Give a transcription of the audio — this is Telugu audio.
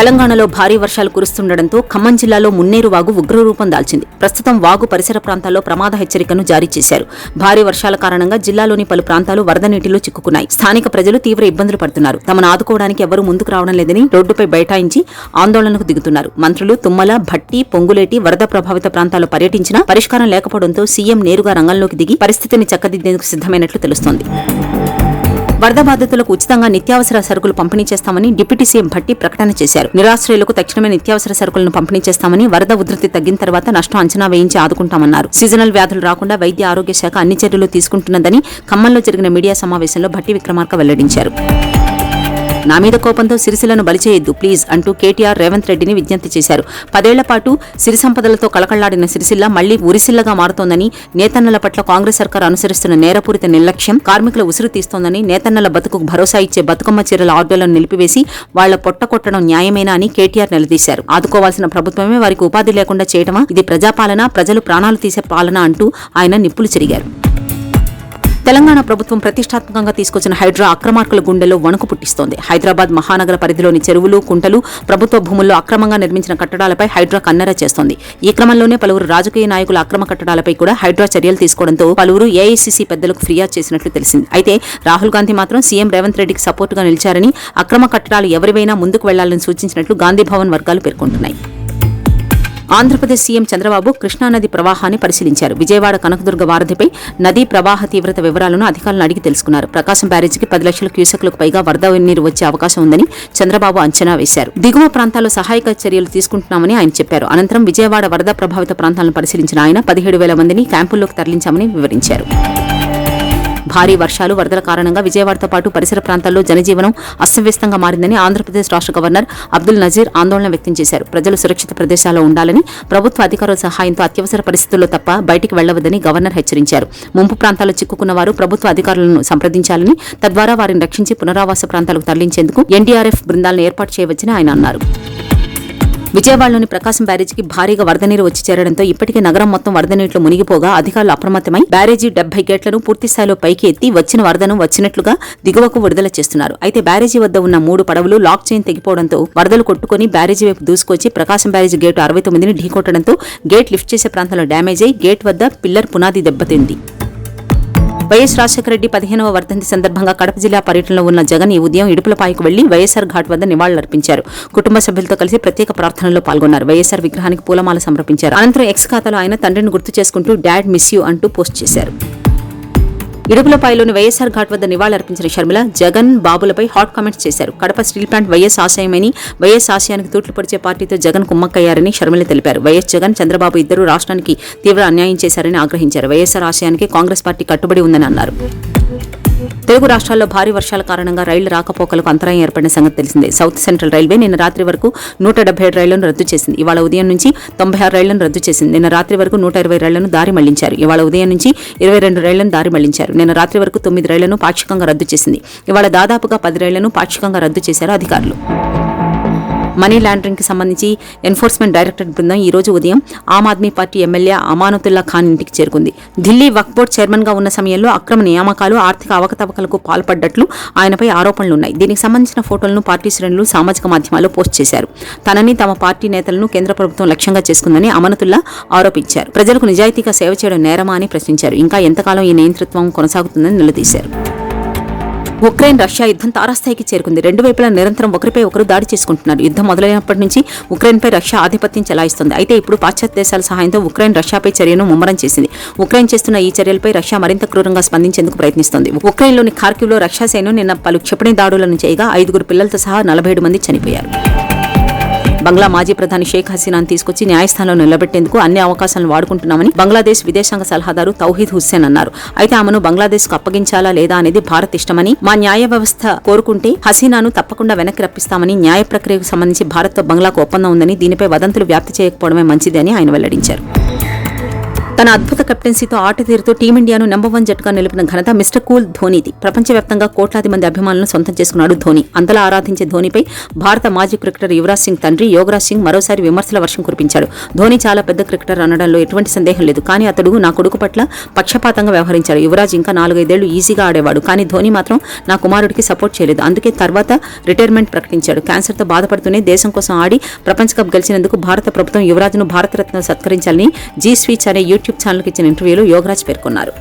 తెలంగాణలో భారీ వర్షాలు కురుస్తుండటంతో ఖమ్మం జిల్లాలో మున్నేరు వాగు ఉగ్రరూపం దాల్చింది. ప్రస్తుతం వాగు పరిసర ప్రాంతాల్లో ప్రమాద హెచ్చరికను జారీ చేశారు. భారీ వర్షాల కారణంగా జిల్లాలోని పలు ప్రాంతాలు వరద నీటిలో చిక్కుకున్నాయి. స్థానిక ప్రజలు తీవ్ర ఇబ్బందులు పడుతున్నారు. తమను ఆదుకోవడానికి ఎవరూ ముందుకు రావడం లేదని రోడ్డుపై బైఠాయించి ఆందోళనకు దిగుతున్నారు. మంత్రులు తుమ్మల భట్టి పొంగులేటి వరద ప్రభావిత ప్రాంతాల్లో పర్యటించినా పరిష్కారం లేకపోవడంతో సీఎం నేరుగా రంగంలోకి దిగి పరిస్థితిని చక్కదిద్దేందుకు సిద్దమైనట్లు తెలుస్తోంది. వరద బాధితులకు ఉచితంగా నిత్యావసర సరుకులు పంపిణీ చేస్తామని డిప్యూటీ సీఎం భట్టి ప్రకటన చేశారు. నిరాశ్రయులకు తక్షణమే నిత్యావసర సరుకులను పంపిణీ చేస్తామని వరద ఉధృతి తగ్గిన తర్వాత నష్టం అంచనా వేయించి ఆదుకుంటామన్నారు. సీజనల్ వ్యాధులు రాకుండా వైద్య ఆరోగ్య శాఖ అన్ని చర్యలు తీసుకుంటున్నదని ఖమ్మంలో జరిగిన మీడియా సమావేశంలో భట్టి విక్రమార్క వెల్లడించారు. నా మీద కోపంతో సిరిసిలను బలిచేయొద్దు ప్లీజ్ అంటూ కేటీఆర్ రేవంత్ రెడ్డిని విజ్ఞప్తి చేశారు. పదేళ్ళ పాటు సిరి సంపదలతో కళకళ్ళాడిన సిరిసిల్ల మళ్ళీ ఉరిసిల్లగా మారుతోందని నేతన్నల పట్ల కాంగ్రెస్ సర్కార్ అనుసరిస్తున్న నేరపూరిత నిర్లక్ష్యం కార్మికుల ఉసురు తీస్తోందని నేతన్నల బతుకు భరోసా ఇచ్చే బతుకమ్మ చీరల ఆర్డర్లను నిలిపివేసి వాళ్ళ పొట్ట కొట్టడం న్యాయమేనా అని కేటీఆర్ నిలదీశారు. ఆదుకోవాల్సిన ప్రభుత్వమే వారికి ఉపాధి లేకుండా చేయటమా? ఇది ప్రజాపాలన ప్రజలు ప్రాణాలు తీసే పాలన అంటూ ఆయన నిప్పులు చెరిగారు. తెలంగాణ ప్రభుత్వం ప్రతిష్టాత్మకంగా తీసుకొచ్చిన హైడ్రా అక్రమార్కుల గుండెలో వణుకు పుట్టిస్తోంది. హైదరాబాద్ మహానగర పరిధిలోని చెరువులు కుంటలు ప్రభుత్వ భూముల్లో అక్రమంగా నిర్మించిన కట్టడాలపై హైడ్రా కన్నెర చేస్తోంది. ఈ క్రమంలోనే పలువురు రాజకీయ నాయకుల అక్రమ కట్టడాలపై కూడా హైడ్రా చర్యలు తీసుకోవడంతో పలువురు ఏఐసీసీ పెద్దలకు ఫిర్యాదు చేసినట్లు తెలిసింది. అయితే రాహుల్ గాంధీ మాత్రం సీఎం రేవంత్ రెడ్డికి సపోర్టుగా నిలిచారని అక్రమ కట్టడాలు ఎవరివైనా ముందుకు వెళ్ళాలని సూచించినట్లు గాంధీ భవన్ వర్గాలు పేర్కొంటున్నాయి. ఆంధ్రప్రదేశ్ సీఎం చంద్రబాబు కృష్ణానది ప్రవాహాన్ని పరిశీలించారు. విజయవాడ కనకదుర్గ వారధిపై నదీ ప్రవాహ తీవ్రత వివరాలను అధికారులను అడిగి తెలుసుకున్నారు. ప్రకాశం బ్యారేజీకి పది లక్షల క్యూసెక్లకు పైగా వరద నీరు వచ్చే అవకాశం ఉందని చంద్రబాబు అంచనా వేశారు. దిగువ ప్రాంతాల్లో సహాయక చర్యలు తీసుకుంటున్నామని ఆయన చెప్పారు. అనంతరం విజయవాడ వరద ప్రభావిత ప్రాంతాలను పరిశీలించిన ఆయన పదిహేడు వేల మందిని క్యాంపుల్లోకి తరలించామని వివరించారు. భారీ వర్షాలు వరదల కారణంగా విజయవాడతో పాటు పరిసర ప్రాంతాల్లో జనజీవనం అస్తవ్యస్తంగా మారిందని ఆంధ్రప్రదేశ్ రాష్ట్ర గవర్నర్ అబ్దుల్ నజీర్ ఆందోళన వ్యక్తం చేశారు. ప్రజలు సురక్షిత ప్రదేశాల్లో ఉండాలని ప్రభుత్వ అధికారుల సహాయంతో అత్యవసర పరిస్థితుల్లో తప్ప బయటికి వెళ్ళవద్దని గవర్నర్ హెచ్చరించారు. ముంపు ప్రాంతాల్లో చిక్కుకున్న వారు ప్రభుత్వ అధికారులను సంప్రదించాలని తద్వారా వారిని రక్షించి పునరావాస ప్రాంతాలకు తరలించేందుకు ఎన్డీఆర్ఎఫ్ బృందాలను ఏర్పాటు చేయవచ్చని ఆయన అన్నారు. విజయవాడలోని ప్రకాశం బ్యారేజీకి భారీగా వరద నీరు వచ్చి చేరడంతో ఇప్పటికే నగరం మొత్తం వరద నీటిలో మునిగిపోగా అధికారులు అప్రమత్తమై బ్యారేజీ డెబ్బై గేట్లను పూర్తి స్థాయిలో పైకి ఎత్తి వచ్చిన వరదను వచ్చినట్లుగా దిగువకు విడుదల చేస్తున్నారు. అయితే బ్యారేజీ వద్ద ఉన్న మూడు పడవలు లాక్ చైన్ తెగిపోవడంతో వరదలు కొట్టుకుని బ్యారేజీ వైపు దూసుకొచ్చి ప్రకాశం బ్యారేజీ గేటు అరవై తొమ్మిదిని ఢీకొట్టడంతో గేట్ లిఫ్ట్ చేసే ప్రాంతంలో డ్యామేజ్ అయి గేట్ వద్ద పిల్లర్ పునాది దెబ్బతింది. వైఎస్ రాజశేఖర రెడ్డి పదిహేనవ వర్ధంతి సందర్భంగా కడప జిల్లా పర్యటనలో ఉన్న జగన్ ఈ ఉదయం ఇడుపులపాయకు వెళ్ళి వైఎస్ఆర్ ఘాట్ వద్ద నివాళులర్పించారు. కుటుంబ సభ్యులతో కలిసి ప్రత్యేక ప్రార్థనలో పాల్గొన్నారు. వైఎస్ఆర్ విగ్రహానికి పూలమాల సమర్పించారు. అనంతరం ఎక్స్ ఖాతాలో ఆయన తండ్రిని గుర్తు చేసుకుంటూ డాడ్ మిస్ యూ అంటూ పోస్ట్ చేశారు. ఇడుపులపాయలోని వైఎస్ఆర్ ఘాట్ వద్ద నివాళులర్పించిన షర్మిల జగన్ బాబులపై హాట్ కామెంట్స్ చేశారు. కడప స్టీల్ ప్లాంట్ వైఎస్ ఆశయమని వైఎస్ ఆశయానికి తూట్లు పొడిచే పార్టీతో జగన్ కుమ్మక్కయ్యారని షర్మిల తెలిపారు. వైఎస్ జగన్ చంద్రబాబు ఇద్దరు రాష్ట్రానికి తీవ్ర అన్యాయం చేశారని ఆగ్రహించారు. వైఎస్ఆర్ ఆశయానికి కాంగ్రెస్ పార్టీ కట్టుబడి ఉందని అన్నారు. తెలుగు రాష్ట్రాల్లో భారీ వర్షాల కారణంగా రైళ్ళ రాకపోకలకు అంతరాయం ఏర్పడిన సంగతి తెలిసిందే. సౌత్ సెంట్రల్ రైల్వే నిన్న రాత్రి వరకు నూట డెబ్బై ఏడు రైళ్ళను రద్దు చేసింది. ఇవాళ ఉదయం నుంచి తొంభై ఆరు రైళ్ళను రద్దు చేసింది. నిన్న రాత్రి వరకు నూట ఇరవై రైళ్ళను దారి మళ్ళించారు. ఇవాళ ఉదయం నుంచి ఇరవై రెండు రైళ్ళను దారి మళ్ళించారు. నిన్న రాత్రి వరకు తొమ్మిది రైళ్ళను పాక్షికంగా రద్దు చేసింది. ఇవాళ దాదాపుగా పది రైళ్ళను పాక్షికంగా రద్దు చేశారు అధికారులు. మనీ లాండరింగ్కి సంబంధించి ఎన్ఫోర్స్మెంట్ డైరెక్టరేట్ బృందం ఈ రోజు ఉదయం ఆమ్ ఆద్మీ పార్టీ ఎమ్మెల్యే అమానతుల్లా ఖాన్ ఇంటికి చేరుకుంది. ఢిల్లీ వక్ఫ్ బోర్డు చైర్మన్గా ఉన్న సమయంలో అక్రమ నియామకాలు ఆర్థిక అవకతవకలకు పాల్పడ్డట్లు ఆయనపై ఆరోపణలు ఉన్నాయి. దీనికి సంబంధించిన ఫోటోలను పార్టీ శ్రేణులు సామాజిక మాధ్యమాల్లో పోస్ట్ చేశారు. తనని తమ పార్టీ నేతలను కేంద్ర ప్రభుత్వం లక్ష్యంగా చేసుకుందని అమనతుల్లా ఆరోపించారు. ప్రజలకు నిజాయితీగా సేవ చేయడం నేరమా అని ప్రశ్నించారు. ఇంకా ఎంతకాలం ఈ నియంతృత్వం కొనసాగుతుందని నిలదీశారు. ఉక్రెయిన్ రష్యా యుద్ధం తారాస్థాయికి చేరుకుంది. రెండు వైపులా నిరంతరం ఒకరిపై ఒకరు దాడి చేసుకుంటున్నారు. యుద్ధం మొదలైనప్పటి నుంచి ఉక్రెయిన్పై రష్యా ఆధిపత్యం చెలాయిస్తుంది. అయితే ఇప్పుడు పాశ్చాత్య దేశాల సహాయంతో ఉక్రెయిన్ రష్యాపై చర్యను ముమ్మరం చేసింది. ఉక్రెయిన్ చేస్తున్న ఈ చర్యలపై రష్యా మరింత క్రూరంగా స్పందించేందుకు ప్రయత్నిస్తోంది. ఉక్రెయిన్లోని ఖార్కివ్లో రష్యా సైన్యం నిన్న పలు క్షిపణి దాడులను చేయగా ఐదుగురు పిల్లలతో సహా నలభై ఏడు మంది చనిపోయారు. బంగ్లా మాజీ ప్రధాని షేక్ హసీనాను తీసుకొచ్చి న్యాయస్థానంలో నిలబెట్టేందుకు అన్ని అవకాశాలను వాడుకుంటున్నామని బంగ్లాదేశ్ విదేశాంగ సలహాదారు తౌహీద్ హుస్సేన్ అన్నారు. అయితే ఆమెను బంగ్లాదేశ్కు అప్పగించాలా లేదా అనేది భారత్ ఇష్టమని మా న్యాయ వ్యవస్థ కోరుకుంటే హసీనాను తప్పకుండా వెనక్కి రప్పిస్తామని న్యాయ ప్రక్రియకు సంబంధించి భారత్తో బంగ్లాకు ఒప్పందం ఉందని దీనిపై వదంతులు వ్యాప్తి చేయకపోవడమే మంచిది అని ఆయన వెల్లడించారు. తన అద్భుత కెప్టెన్సీతో ఆట తీరుతూ టీమిండియాను నెంబర్ వన్ జట్టుగా నిలిపిన ఘనత మిస్టర్ కూల్ ధోనీది. ప్రపంచవ్యాప్తంగా కోట్లాది మంది అభిమానులను సొంతం చేసుకున్నాడు ధోని. అంతలా ఆరాధించే ధోనిపై భారత మాజీ క్రికెటర్ యువరాజ్ సింగ్ తండ్రి యోగరాజ్ సింగ్ మరోసారి విమర్శల వర్షం కురిపించాడు. ధోని చాలా పెద్ద క్రికెటర్ అనడంలో ఎటువంటి సందేహం లేదు. కానీ అతడు నా కొడుకు పట్ల పక్షపాతంగా వ్యవహరించాడు. యువరాజ్ ఇంకా నాలుగైదేళ్ళు ఈజీగా ఆడేవాడు. కానీ ధోని మాత్రం నా కుమారుడికి సపోర్ట్ చేయలేదు. అందుకే తర్వాత రిటైర్మెంట్ ప్రకటించాడు. క్యాన్సర్తో బాధపడుతూనే దేశం కోసం ఆడి ప్రపంచ కప్ గెలిచినందుకు భారత ప్రభుత్వం యువరాజ్ను భారతరత్న సత్కరించాలని జీ స్వీచ్ అనే యూట్యూబ్ ఛానల్కి ఇచ్చిన ఇంటర్వ్యూలో యోగరాజ్ పేర్కొన్నారు.